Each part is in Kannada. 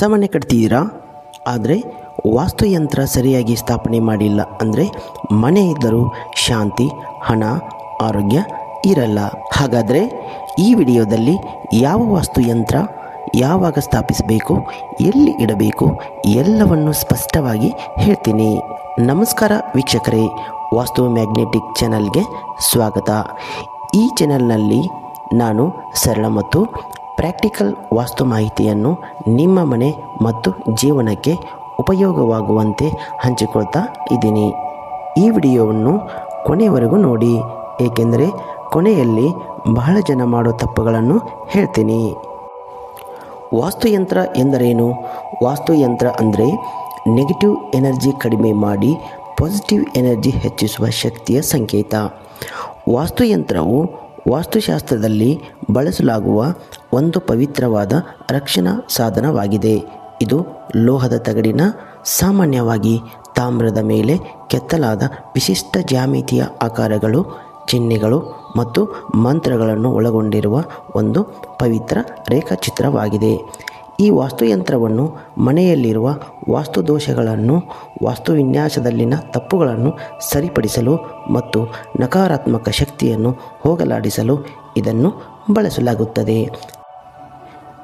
ಹೊಸ ಮನೆ ಕಟ್ತಿದ್ದೀರಾ? ಆದರೆ ವಾಸ್ತುಯಂತ್ರ ಸರಿಯಾಗಿ ಸ್ಥಾಪನೆ ಮಾಡಿಲ್ಲ ಅಂದರೆ ಮನೆ ಇದ್ದರೂ ಶಾಂತಿ, ಹಣ, ಆರೋಗ್ಯ ಇರಲ್ಲ. ಹಾಗಾದರೆ ಈ ವಿಡಿಯೋದಲ್ಲಿ ಯಾವ ವಾಸ್ತುಯಂತ್ರ ಯಾವಾಗ ಸ್ಥಾಪಿಸಬೇಕು, ಎಲ್ಲಿ ಇಡಬೇಕು ಎಲ್ಲವನ್ನು ಸ್ಪಷ್ಟವಾಗಿ ಹೇಳ್ತೀನಿ. ನಮಸ್ಕಾರ ವೀಕ್ಷಕರೇ, ವಾಸ್ತು ಮ್ಯಾಗ್ನೆಟಿಕ್ ಚಾನಲ್ಗೆ ಸ್ವಾಗತ. ಈ ಚಾನಲ್ನಲ್ಲಿ ನಾನು ಸರಳ ಮತ್ತು ಪ್ರಾಕ್ಟಿಕಲ್ ವಾಸ್ತು ಮಾಹಿತಿಯನ್ನು ನಿಮ್ಮ ಮನೆ ಮತ್ತು ಜೀವನಕ್ಕೆ ಉಪಯೋಗವಾಗುವಂತೆ ಹಂಚಿಕೊಳ್ತಾ ಇದ್ದೀನಿ. ಈ ವಿಡಿಯೋವನ್ನು ಕೊನೆಯವರೆಗೂ ನೋಡಿ. ಏಕೆಂದರೆ ಕೊನೆಯಲ್ಲಿ ಬಹಳ ಜನ ಮಾಡೋ ತಪ್ಪುಗಳನ್ನು ಹೇಳ್ತೀನಿ. ವಾಸ್ತುಯಂತ್ರ ಎಂದರೇನು? ವಾಸ್ತುಯಂತ್ರ ಅಂದರೆ ನೆಗೆಟಿವ್ ಎನರ್ಜಿ ಕಡಿಮೆ ಮಾಡಿ ಪಾಸಿಟಿವ್ ಎನರ್ಜಿ ಹೆಚ್ಚಿಸುವ ಶಕ್ತಿಯ ಸಂಕೇತ. ವಾಸ್ತುಯಂತ್ರವು ವಾಸ್ತುಶಾಸ್ತ್ರದಲ್ಲಿ ಬಳಸಲಾಗುವ ಒಂದು ಪವಿತ್ರವಾದ ರಕ್ಷಣಾ ಸಾಧನವಾಗಿದೆ. ಇದು ಲೋಹದ ತಗಡಿನ ಸಾಮಾನ್ಯವಾಗಿ ತಾಮ್ರದ ಮೇಲೆ ಕೆತ್ತಲಾದ ವಿಶಿಷ್ಟ ಜ್ಯಾಮಿತಿಯ ಆಕಾರಗಳು, ಚಿಹ್ನೆಗಳು ಮತ್ತು ಮಂತ್ರಗಳನ್ನು ಒಳಗೊಂಡಿರುವ ಒಂದು ಪವಿತ್ರ ರೇಖಾಚಿತ್ರವಾಗಿದೆ. ಈ ವಾಸ್ತುಯಂತ್ರವನ್ನು ಮನೆಯಲ್ಲಿರುವ ವಾಸ್ತುದೋಷಗಳನ್ನು, ವಾಸ್ತುವಿನ್ಯಾಸದಲ್ಲಿನ ತಪ್ಪುಗಳನ್ನು ಸರಿಪಡಿಸಲು ಮತ್ತು ನಕಾರಾತ್ಮಕ ಶಕ್ತಿಯನ್ನು ಹೋಗಲಾಡಿಸಲು ಇದನ್ನು ಬಳಸಲಾಗುತ್ತದೆ.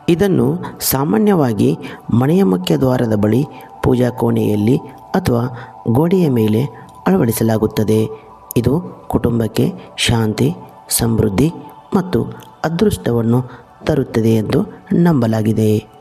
ಇದನ್ನು ಸಾಮಾನ್ಯವಾಗಿ ಮನೆಯ ಮುಖ್ಯ ದ್ವಾರದ ಬಳಿ, ಪೂಜಾ ಕೋಣೆಯಲ್ಲಿ ಅಥವಾ ಗೋಡೆಯ ಮೇಲೆ ಅಳವಡಿಸಲಾಗುತ್ತದೆ. ಇದು ಕುಟುಂಬಕ್ಕೆ ಶಾಂತಿ, ಸಮೃದ್ಧಿ ಮತ್ತು ಅದೃಷ್ಟವನ್ನು ತರುತ್ತದೆ ಎಂದು ನಂಬಲಾಗಿದೆ.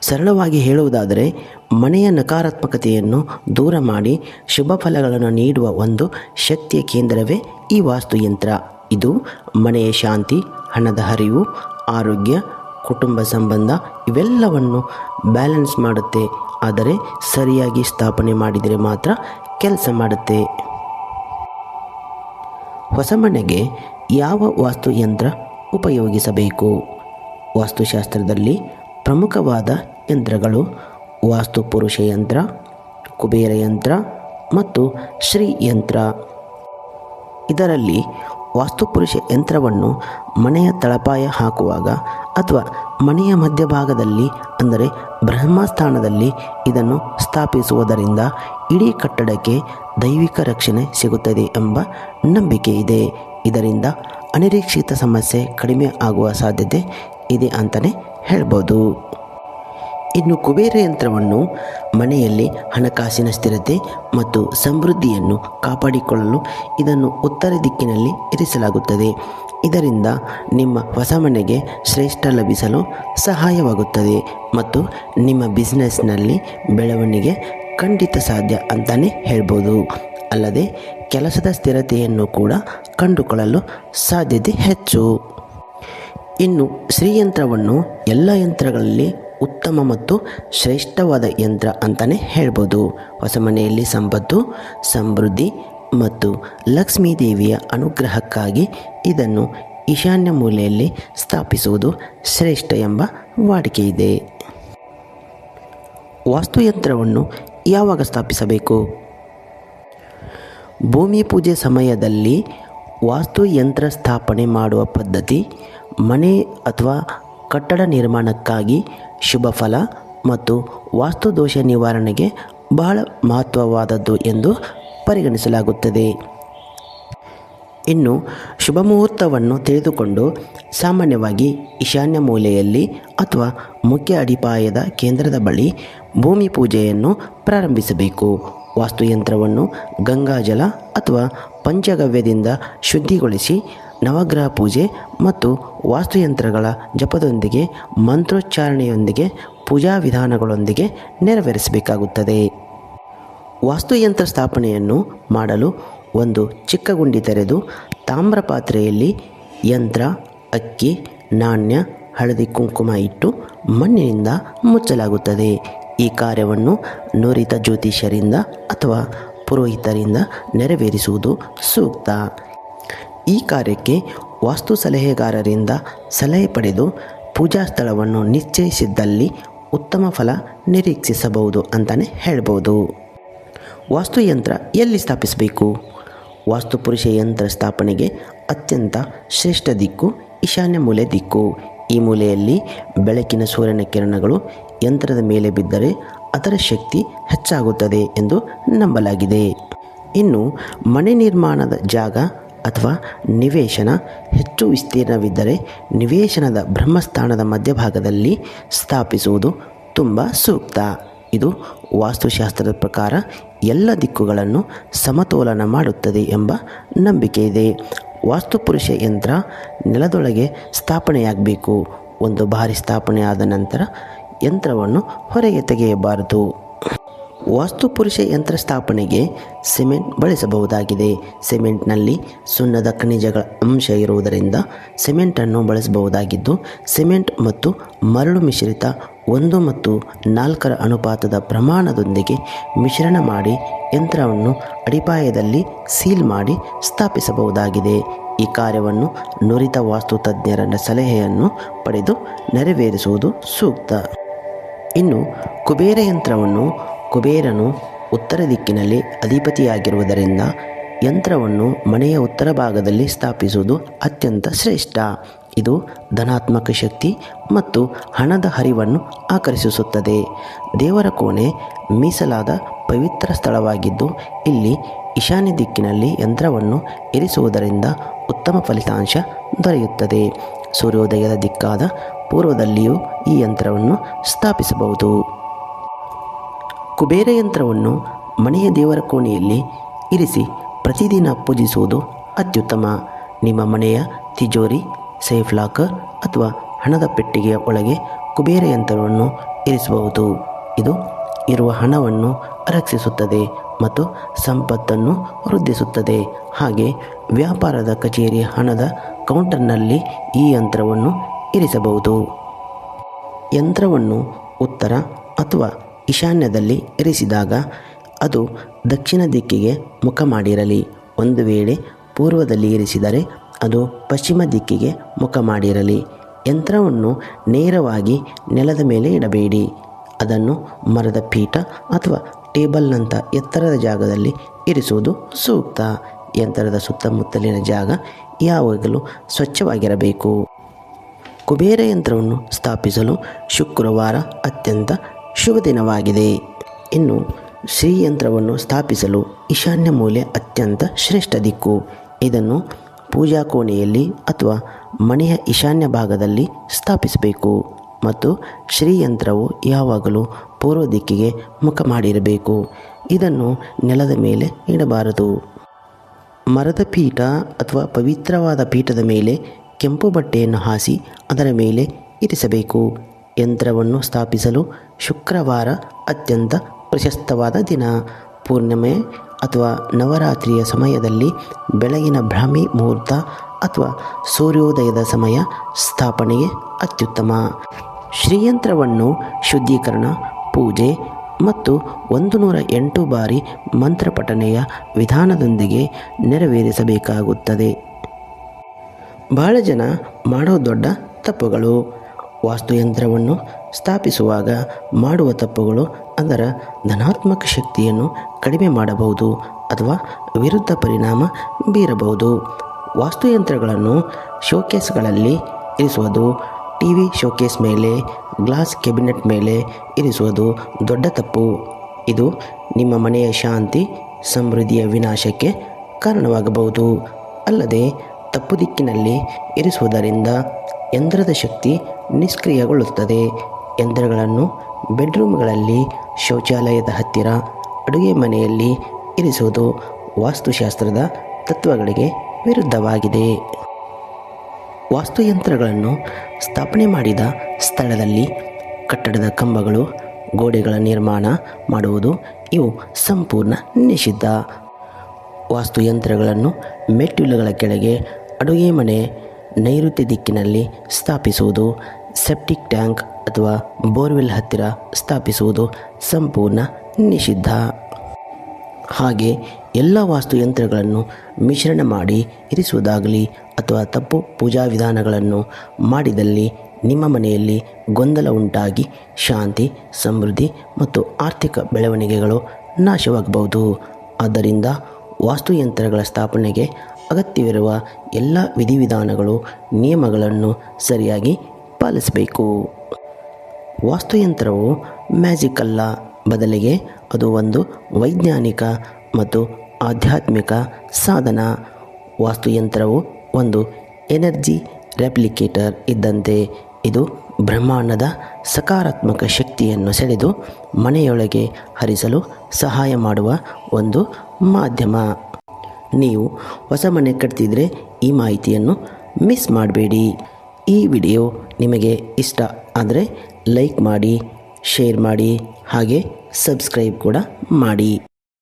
ಸರಳವಾಗಿ ಹೇಳುವುದಾದರೆ, ಮನೆಯ ನಕಾರಾತ್ಮಕತೆಯನ್ನು ದೂರ ಮಾಡಿ ಶುಭ ಫಲಗಳನ್ನು ನೀಡುವ ಒಂದು ಶಕ್ತಿಯ ಕೇಂದ್ರವೇ ಈ ವಾಸ್ತುಯಂತ್ರ. ಇದು ಮನೆಯ ಶಾಂತಿ, ಹಣದ ಹರಿವು, ಆರೋಗ್ಯ, ಕುಟುಂಬ ಸಂಬಂಧ ಇವೆಲ್ಲವನ್ನು ಬ್ಯಾಲೆನ್ಸ್ ಮಾಡುತ್ತೆ. ಆದರೆ ಸರಿಯಾಗಿ ಸ್ಥಾಪನೆ ಮಾಡಿದರೆ ಮಾತ್ರ ಕೆಲಸ ಮಾಡುತ್ತೆ. ಹೊಸ ಮನೆಗೆ ಯಾವ ವಾಸ್ತುಯಂತ್ರ ಉಪಯೋಗಿಸಬೇಕು? ವಾಸ್ತುಶಾಸ್ತ್ರದಲ್ಲಿ ಪ್ರಮುಖವಾದ ಯಂತ್ರಗಳು ವಾಸ್ತುಪುರುಷ ಯಂತ್ರ, ಕುಬೇರ ಯಂತ್ರ ಮತ್ತು ಶ್ರೀ ಯಂತ್ರ. ಇದರಲ್ಲಿ ವಾಸ್ತುಪುರುಷ ಯಂತ್ರವನ್ನು ಮನೆಯ ತಳಪಾಯ ಹಾಕುವಾಗ ಅಥವಾ ಮನೆಯ ಮಧ್ಯಭಾಗದಲ್ಲಿ, ಅಂದರೆ ಬ್ರಹ್ಮಸ್ಥಾನದಲ್ಲಿ ಇದನ್ನು ಸ್ಥಾಪಿಸುವುದರಿಂದ ಇಡೀ ಕಟ್ಟಡಕ್ಕೆ ದೈವಿಕ ರಕ್ಷಣೆ ಸಿಗುತ್ತದೆ ಎಂಬ ನಂಬಿಕೆ ಇದೆ. ಇದರಿಂದ ಅನಿರೀಕ್ಷಿತ ಸಮಸ್ಯೆ ಕಡಿಮೆ ಆಗುವ ಸಾಧ್ಯತೆ ಇದೆ ಅಂತಲೇ ಹೇಳ್ಬೋದು. ಇನ್ನು ಕುಬೇರ ಯಂತ್ರವನ್ನು ಮನೆಯಲ್ಲಿ ಹಣಕಾಸಿನ ಸ್ಥಿರತೆ ಮತ್ತು ಸಮೃದ್ಧಿಯನ್ನು ಕಾಪಾಡಿಕೊಳ್ಳಲು ಇದನ್ನು ಉತ್ತರ ದಿಕ್ಕಿನಲ್ಲಿ ಇರಿಸಲಾಗುತ್ತದೆ. ಇದರಿಂದ ನಿಮ್ಮ ಹೊಸ ಮನೆಗೆ ಶ್ರೇಷ್ಠ ಲಭಿಸಲು ಸಹಾಯವಾಗುತ್ತದೆ ಮತ್ತು ನಿಮ್ಮ ಬಿಸ್ನೆಸ್ನಲ್ಲಿ ಬೆಳವಣಿಗೆ ಖಂಡಿತ ಸಾಧ್ಯ ಅಂತಲೇ ಹೇಳ್ಬೋದು. ಅಲ್ಲದೆ ಕೆಲಸದ ಸ್ಥಿರತೆಯನ್ನು ಕೂಡ ಕಂಡುಕೊಳ್ಳಲು ಸಾಧ್ಯತೆ ಹೆಚ್ಚು. ಇನ್ನು ಶ್ರೀಯಂತ್ರವನ್ನು ಎಲ್ಲ ಯಂತ್ರಗಳಲ್ಲಿ ಉತ್ತಮ ಮತ್ತು ಶ್ರೇಷ್ಠವಾದ ಯಂತ್ರ ಅಂತಲೇ ಹೇಳ್ಬೋದು. ಹೊಸ ಮನೆಯಲ್ಲಿ ಸಂಪತ್ತು, ಸಮೃದ್ಧಿ ಮತ್ತು ಲಕ್ಷ್ಮೀ ದೇವಿಯ ಅನುಗ್ರಹಕ್ಕಾಗಿ ಇದನ್ನು ಈಶಾನ್ಯ ಮೂಲೆಯಲ್ಲಿ ಸ್ಥಾಪಿಸುವುದು ಶ್ರೇಷ್ಠ ಎಂಬ ವಾಡಿಕೆ ಇದೆ. ವಾಸ್ತುಯಂತ್ರವನ್ನು ಯಾವಾಗ ಸ್ಥಾಪಿಸಬೇಕು? ಭೂಮಿ ಪೂಜೆ ಸಮಯದಲ್ಲಿ ವಾಸ್ತುಯಂತ್ರ ಸ್ಥಾಪನೆ ಮಾಡುವ ಪದ್ಧತಿ ಮನೆ ಅಥವಾ ಕಟ್ಟಡ ನಿರ್ಮಾಣಕ್ಕಾಗಿ ಶುಭ ಫಲ ಮತ್ತು ವಾಸ್ತುದೋಷ ನಿವಾರಣೆಗೆ ಬಹಳ ಮಹತ್ವವಾದದ್ದು ಎಂದು ಪರಿಗಣಿಸಲಾಗುತ್ತದೆ. ಇನ್ನು ಶುಭ ಮುಹೂರ್ತವನ್ನು ತಿಳಿದುಕೊಂಡು ಸಾಮಾನ್ಯವಾಗಿ ಈಶಾನ್ಯ ಮೂಲೆಯಲ್ಲಿ ಅಥವಾ ಮುಖ್ಯ ಅಡಿಪಾಯದ ಕೇಂದ್ರದ ಬಳಿ ಭೂಮಿ ಪೂಜೆಯನ್ನು ಪ್ರಾರಂಭಿಸಬೇಕು. ವಾಸ್ತುಯಂತ್ರವನ್ನು ಗಂಗಾಜಲ ಅಥವಾ ಪಂಚಗವ್ಯದಿಂದ ಶುದ್ಧಿಗೊಳಿಸಿ ನವಗ್ರಹ ಪೂಜೆ ಮತ್ತು ವಾಸ್ತುಯಂತ್ರಗಳ ಜಪದೊಂದಿಗೆ, ಮಂತ್ರೋಚ್ಚಾರಣೆಯೊಂದಿಗೆ, ಪೂಜಾ ವಿಧಾನಗಳೊಂದಿಗೆ ನೆರವೇರಿಸಬೇಕಾಗುತ್ತದೆ. ವಾಸ್ತುಯಂತ್ರ ಸ್ಥಾಪನೆಯನ್ನು ಮಾಡಲು ಒಂದು ಚಿಕ್ಕ ಗುಂಡಿ ತೆರೆದು, ತಾಮ್ರ ಪಾತ್ರೆಯಲ್ಲಿ ಯಂತ್ರ, ಅಕ್ಕಿ, ನಾಣ್ಯ, ಹಳದಿ ಕುಂಕುಮ ಇಟ್ಟು ಮಣ್ಣಿನಿಂದ ಮುಚ್ಚಲಾಗುತ್ತದೆ. ಈ ಕಾರ್ಯವನ್ನು ನುರಿತ ಜ್ಯೋತಿಷ್ಯರಿಂದ ಅಥವಾ ಪುರೋಹಿತರಿಂದ ನೆರವೇರಿಸುವುದು ಸೂಕ್ತ. ಈ ಕಾರ್ಯಕ್ಕೆ ವಾಸ್ತು ಸಲಹೆಗಾರರಿಂದ ಸಲಹೆ ಪಡೆದು ಪೂಜಾ ಸ್ಥಳವನ್ನು ನಿಶ್ಚಯಿಸಿದ್ದಲ್ಲಿ ಉತ್ತಮ ಫಲ ನಿರೀಕ್ಷಿಸಬಹುದು ಅಂತಲೇ ಹೇಳ್ಬೋದು. ವಾಸ್ತುಯಂತ್ರ ಎಲ್ಲಿ ಸ್ಥಾಪಿಸಬೇಕು? ವಾಸ್ತುಪುರುಷ ಯಂತ್ರ ಸ್ಥಾಪನೆಗೆ ಅತ್ಯಂತ ಶ್ರೇಷ್ಠ ದಿಕ್ಕು, ಈಶಾನ್ಯ ಮೂಲೆ ದಿಕ್ಕು. ಈ ಮೂಲೆಯಲ್ಲಿ ಬೆಳಕಿನ ಸೂರ್ಯನ ಕಿರಣಗಳು ಯಂತ್ರದ ಮೇಲೆ ಬಿದ್ದರೆ ಅದರ ಶಕ್ತಿ ಹೆಚ್ಚಾಗುತ್ತದೆ ಎಂದು ನಂಬಲಾಗಿದೆ. ಇನ್ನು ಮನೆ ನಿರ್ಮಾಣದ ಜಾಗ ಅಥವಾ ನಿವೇಶನ ಹೆಚ್ಚು ವಿಸ್ತೀರ್ಣವಿದ್ದರೆ ನಿವೇಶನದ ಬ್ರಹ್ಮಸ್ಥಾನದ ಮಧ್ಯಭಾಗದಲ್ಲಿ ಸ್ಥಾಪಿಸುವುದು ತುಂಬ ಸೂಕ್ತ. ಇದು ವಾಸ್ತುಶಾಸ್ತ್ರದ ಪ್ರಕಾರ ಎಲ್ಲ ದಿಕ್ಕುಗಳನ್ನು ಸಮತೋಲನ ಮಾಡುತ್ತದೆ ಎಂಬ ನಂಬಿಕೆ ಇದೆ. ವಾಸ್ತುಪುರುಷ ಯಂತ್ರ ನೆಲದೊಳಗೆ ಸ್ಥಾಪನೆಯಾಗಬೇಕು. ಒಂದು ಬಾರಿ ಸ್ಥಾಪನೆಯಾದ ನಂತರ ಯಂತ್ರವನ್ನು ಹೊರಗೆ ತೆಗೆಯಬಾರದು. ವಾಸ್ತುಪುರುಷ ಯಂತ್ರ ಸ್ಥಾಪನೆಗೆ ಸಿಮೆಂಟ್ ಬಳಸಬಹುದಾಗಿದೆ. ಸಿಮೆಂಟ್ನಲ್ಲಿ ಸುಣ್ಣದ ಖನಿಜಗಳ ಅಂಶ ಇರುವುದರಿಂದ ಸಿಮೆಂಟನ್ನು ಬಳಸಬಹುದಾಗಿದ್ದು, ಸಿಮೆಂಟ್ ಮತ್ತು ಮರಳು ಮಿಶ್ರಿತ ಒಂದು ಮತ್ತು ನಾಲ್ಕರ ಅನುಪಾತದ ಪ್ರಮಾಣದೊಂದಿಗೆ ಮಿಶ್ರಣ ಮಾಡಿ ಯಂತ್ರವನ್ನು ಅಡಿಪಾಯದಲ್ಲಿ ಸೀಲ್ ಮಾಡಿ ಸ್ಥಾಪಿಸಬಹುದಾಗಿದೆ. ಈ ಕಾರ್ಯವನ್ನು ನುರಿತ ವಾಸ್ತು ತಜ್ಞರ ಸಲಹೆಯನ್ನು ಪಡೆದು ನೆರವೇರಿಸುವುದು ಸೂಕ್ತ. ಇನ್ನು, ಕುಬೇರ ಯಂತ್ರವನ್ನು ಕುಬೇರನು ಉತ್ತರ ದಿಕ್ಕಿನಲ್ಲಿ ಅಧಿಪತಿಯಾಗಿರುವುದರಿಂದ ಯಂತ್ರವನ್ನು ಮನೆಯ ಉತ್ತರ ಭಾಗದಲ್ಲಿ ಸ್ಥಾಪಿಸುವುದು ಅತ್ಯಂತ ಶ್ರೇಷ್ಠ. ಇದು ಧನಾತ್ಮಕ ಶಕ್ತಿ ಮತ್ತು ಹಣದ ಹರಿವನ್ನು ಆಕರ್ಷಿಸುತ್ತದೆ. ದೇವರ ಕೋಣೆ ಮೀಸಲಾದ ಪವಿತ್ರ ಸ್ಥಳವಾಗಿದ್ದು, ಇಲ್ಲಿ ಈಶಾನ್ಯ ದಿಕ್ಕಿನಲ್ಲಿ ಯಂತ್ರವನ್ನು ಇರಿಸುವುದರಿಂದ ಉತ್ತಮ ಫಲಿತಾಂಶ ದೊರೆಯುತ್ತದೆ. ಸೂರ್ಯೋದಯದ ದಿಕ್ಕಾದ ಪೂರ್ವದಲ್ಲಿಯೂ ಈ ಯಂತ್ರವನ್ನು ಸ್ಥಾಪಿಸಬಹುದು. ಕುಬೇರ ಯಂತ್ರವನ್ನು ಮನೆಯ ದೇವರ ಕೋಣೆಯಲ್ಲಿ ಇರಿಸಿ ಪ್ರತಿದಿನ ಪೂಜಿಸುವುದು ಅತ್ಯುತ್ತಮ. ನಿಮ್ಮ ಮನೆಯ ತಿಜೋರಿ ಸೇಫ್ ಲಾಕರ್ ಅಥವಾ ಹಣದ ಪೆಟ್ಟಿಗೆಯ ಒಳಗೆ ಕುಬೇರ ಯಂತ್ರವನ್ನು ಇರಿಸಬಹುದು. ಇದು ಇರುವ ಹಣವನ್ನು ರಕ್ಷಿಸುತ್ತದೆ ಮತ್ತು ಸಂಪತ್ತನ್ನು ವೃದ್ಧಿಸುತ್ತದೆ. ಹಾಗೆ ವ್ಯಾಪಾರದ ಕಚೇರಿ ಹಣದ ಕೌಂಟರ್ನಲ್ಲಿ ಈ ಯಂತ್ರವನ್ನು ಇರಿಸಬಹುದು. ಯಂತ್ರವನ್ನು ಉತ್ತರ ಅಥವಾ ಈಶಾನ್ಯದಲ್ಲಿ ಇರಿಸಿದಾಗ ಅದು ದಕ್ಷಿಣ ದಿಕ್ಕಿಗೆ ಮುಖ ಮಾಡಿರಲಿ. ಒಂದು ವೇಳೆ ಪೂರ್ವದಲ್ಲಿ ಇರಿಸಿದರೆ ಅದು ಪಶ್ಚಿಮ ದಿಕ್ಕಿಗೆ ಮುಖ ಮಾಡಿರಲಿ. ಯಂತ್ರವನ್ನು ನೇರವಾಗಿ ನೆಲದ ಮೇಲೆ ಇಡಬೇಡಿ. ಅದನ್ನು ಮರದ ಪೀಠ ಅಥವಾ ಟೇಬಲ್ನಂಥ ಎತ್ತರದ ಜಾಗದಲ್ಲಿ ಇರಿಸುವುದು ಸೂಕ್ತ. ಯಂತ್ರದ ಸುತ್ತಮುತ್ತಲಿನ ಜಾಗ ಯಾವಾಗಲೂ ಸ್ವಚ್ಛವಾಗಿರಬೇಕು. ಕುಬೇರ ಯಂತ್ರವನ್ನು ಸ್ಥಾಪಿಸಲು ಶುಕ್ರವಾರ ಅತ್ಯಂತ ಶುಭ ದಿನವಾಗಿದೆ ಇನ್ನು ಶ್ರೀಯಂತ್ರವನ್ನು ಸ್ಥಾಪಿಸಲು ಈಶಾನ್ಯ ಮೂಲೆ ಅತ್ಯಂತ ಶ್ರೇಷ್ಠ ದಿಕ್ಕು. ಇದನ್ನು ಪೂಜಾ ಕೋಣೆಯಲ್ಲಿ ಅಥವಾ ಮನೆಯ ಈಶಾನ್ಯ ಭಾಗದಲ್ಲಿ ಸ್ಥಾಪಿಸಬೇಕು ಮತ್ತು ಶ್ರೀಯಂತ್ರವು ಯಾವಾಗಲೂ ಪೂರ್ವ ದಿಕ್ಕಿಗೆ ಮುಖ ಮಾಡಿರಬೇಕು. ಇದನ್ನು ನೆಲದ ಮೇಲೆ ಇಡಬಾರದು. ಮರದ ಪೀಠ ಅಥವಾ ಪವಿತ್ರವಾದ ಪೀಠದ ಮೇಲೆ ಕೆಂಪು ಬಟ್ಟೆಯನ್ನು ಹಾಸಿ ಅದರ ಮೇಲೆ ಇರಿಸಬೇಕು. ಯಂತ್ರವನ್ನು ಸ್ಥಾಪಿಸಲು ಶುಕ್ರವಾರ ಅತ್ಯಂತ ಪ್ರಶಸ್ತವಾದ ದಿನ. ಪೂರ್ಣಿಮೆ ಅಥವಾ ನವರಾತ್ರಿಯ ಸಮಯದಲ್ಲಿ ಬೆಳಗಿನ ಬ್ರಾಹ್ಮಿ ಮುಹೂರ್ತ ಅಥವಾ ಸೂರ್ಯೋದಯದ ಸಮಯ ಸ್ಥಾಪನೆಗೆ ಅತ್ಯುತ್ತಮ. ಶ್ರೀಯಂತ್ರವನ್ನು ಶುದ್ಧೀಕರಣ, ಪೂಜೆ ಮತ್ತು ಒಂದು ನೂರ ಎಂಟು ಬಾರಿ ಮಂತ್ರಪಠನೆಯ ವಿಧಾನದೊಂದಿಗೆ ನೆರವೇರಿಸಬೇಕಾಗುತ್ತದೆ. ಬಹಳ ಜನ ಮಾಡೋ ದೊಡ್ಡ ತಪ್ಪುಗಳು. ವಾಸ್ತುಯಂತ್ರವನ್ನು ಸ್ಥಾಪಿಸುವಾಗ ಮಾಡುವ ತಪ್ಪುಗಳು ಅದರ ಧನಾತ್ಮಕ ಶಕ್ತಿಯನ್ನು ಕಡಿಮೆ ಮಾಡಬಹುದು ಅಥವಾ ವಿರುದ್ಧ ಪರಿಣಾಮ ಬೀರಬಹುದು. ವಾಸ್ತುಯಂತ್ರಗಳನ್ನು ಶೋಕೇಸ್ಗಳಲ್ಲಿ ಇರಿಸುವುದು ಟಿ ವಿ ಶೋಕೇಸ್ ಮೇಲೆ, ಗ್ಲಾಸ್ ಕೆಬಿನೆಟ್ ಮೇಲೆ ಇರಿಸುವುದು ದೊಡ್ಡ ತಪ್ಪು. ಇದು ನಿಮ್ಮ ಮನೆಯ ಶಾಂತಿ, ಸಮೃದ್ಧಿಯ ವಿನಾಶಕ್ಕೆ ಕಾರಣವಾಗಬಹುದು. ಅಲ್ಲದೆ ತಪ್ಪು ದಿಕ್ಕಿನಲ್ಲಿ ಇರಿಸುವುದರಿಂದ ಯಂತ್ರದ ಶಕ್ತಿ ನಿಷ್ಕ್ರಿಯಗೊಳ್ಳುತ್ತದೆ. ಯಂತ್ರಗಳನ್ನು ಬೆಡ್ರೂಮ್ಗಳಲ್ಲಿ, ಶೌಚಾಲಯದ ಹತ್ತಿರ, ಅಡುಗೆ ಮನೆಯಲ್ಲಿ ಇರಿಸುವುದು ವಾಸ್ತುಶಾಸ್ತ್ರದ ತತ್ವಗಳಿಗೆ ವಿರುದ್ಧವಾಗಿದೆ. ವಾಸ್ತುಯಂತ್ರಗಳನ್ನು ಸ್ಥಾಪನೆ ಮಾಡಿದ ಸ್ಥಳದಲ್ಲಿ ಕಟ್ಟಡದ ಕಂಬಗಳು, ಗೋಡೆಗಳ ನಿರ್ಮಾಣ ಮಾಡುವುದು ಇವು ಸಂಪೂರ್ಣ ನಿಷಿದ್ಧ. ವಾಸ್ತುಯಂತ್ರಗಳನ್ನು ಮೆಟ್ಟಿಲುಗಳ ಕೆಳಗೆ, ಅಡುಗೆ ಮನೆ ನೈಋತ್ಯ ದಿಕ್ಕಿನಲ್ಲಿ ಸ್ಥಾಪಿಸುವುದು, ಸೆಪ್ಟಿಕ್ ಟ್ಯಾಂಕ್ ಅಥವಾ ಬೋರ್ವೆಲ್ ಹತ್ತಿರ ಸ್ಥಾಪಿಸುವುದು ಸಂಪೂರ್ಣ ನಿಷಿದ್ಧ. ಹಾಗೆ ಎಲ್ಲ ವಾಸ್ತು ಯಂತ್ರಗಳನ್ನು ಮಿಶ್ರಣ ಮಾಡಿ ಇರಿಸುವುದಾಗಲಿ ಅಥವಾ ತಪ್ಪು ಪೂಜಾ ವಿಧಾನಗಳನ್ನು ಮಾಡಿದಲ್ಲಿ ನಿಮ್ಮ ಮನೆಯಲ್ಲಿ ಗೊಂದಲ ಉಂಟಾಗಿ ಶಾಂತಿ, ಸಮೃದ್ಧಿ ಮತ್ತು ಆರ್ಥಿಕ ಬೆಳವಣಿಗೆಗಳು ನಾಶವಾಗಬಹುದು. ಆದ್ದರಿಂದ ವಾಸ್ತುಯಂತ್ರಗಳ ಸ್ಥಾಪನೆಗೆ ಅಗತ್ಯವಿರುವ ಎಲ್ಲ ವಿಧಿವಿಧಾನಗಳು, ನಿಯಮಗಳನ್ನು ಸರಿಯಾಗಿ ಪಾಲಿಸಬೇಕು. ವಾಸ್ತುಯಂತ್ರವು ಮ್ಯಾಜಿಕ್ ಅಲ್ಲ ಬದಲಿಗೆ ಅದು ಒಂದು ವೈಜ್ಞಾನಿಕ ಮತ್ತು ಆಧ್ಯಾತ್ಮಿಕ ಸಾಧನ. ವಾಸ್ತುಯಂತ್ರವು ಒಂದು ಎನರ್ಜಿ ರೆಪ್ಲಿಕೇಟರ್ ಇದ್ದಂತೆ ಇದು ಬ್ರಹ್ಮಾಂಡದ ಸಕಾರಾತ್ಮಕ ಶಕ್ತಿಯನ್ನು ಸೆಳೆದು ಮನೆಯೊಳಗೆ ಹರಿಸಲು ಸಹಾಯ ಮಾಡುವ ಒಂದು ಮಾಧ್ಯಮ. ನೀವು ಹೊಸ ಮನೆ ಕಟ್ತಿದ್ರೆ ಈ ಮಾಹಿತಿಯನ್ನು ಮಿಸ್ ಮಾಡಬೇಡಿ. ಈ ವಿಡಿಯೋ ನಿಮಗೆ ಇಷ್ಟ ಆದರೆ ಲೈಕ್ ಮಾಡಿ, ಶೇರ್ ಮಾಡಿ, ಹಾಗೆ ಸಬ್ಸ್ಕ್ರೈಬ್ ಕೂಡ ಮಾಡಿ.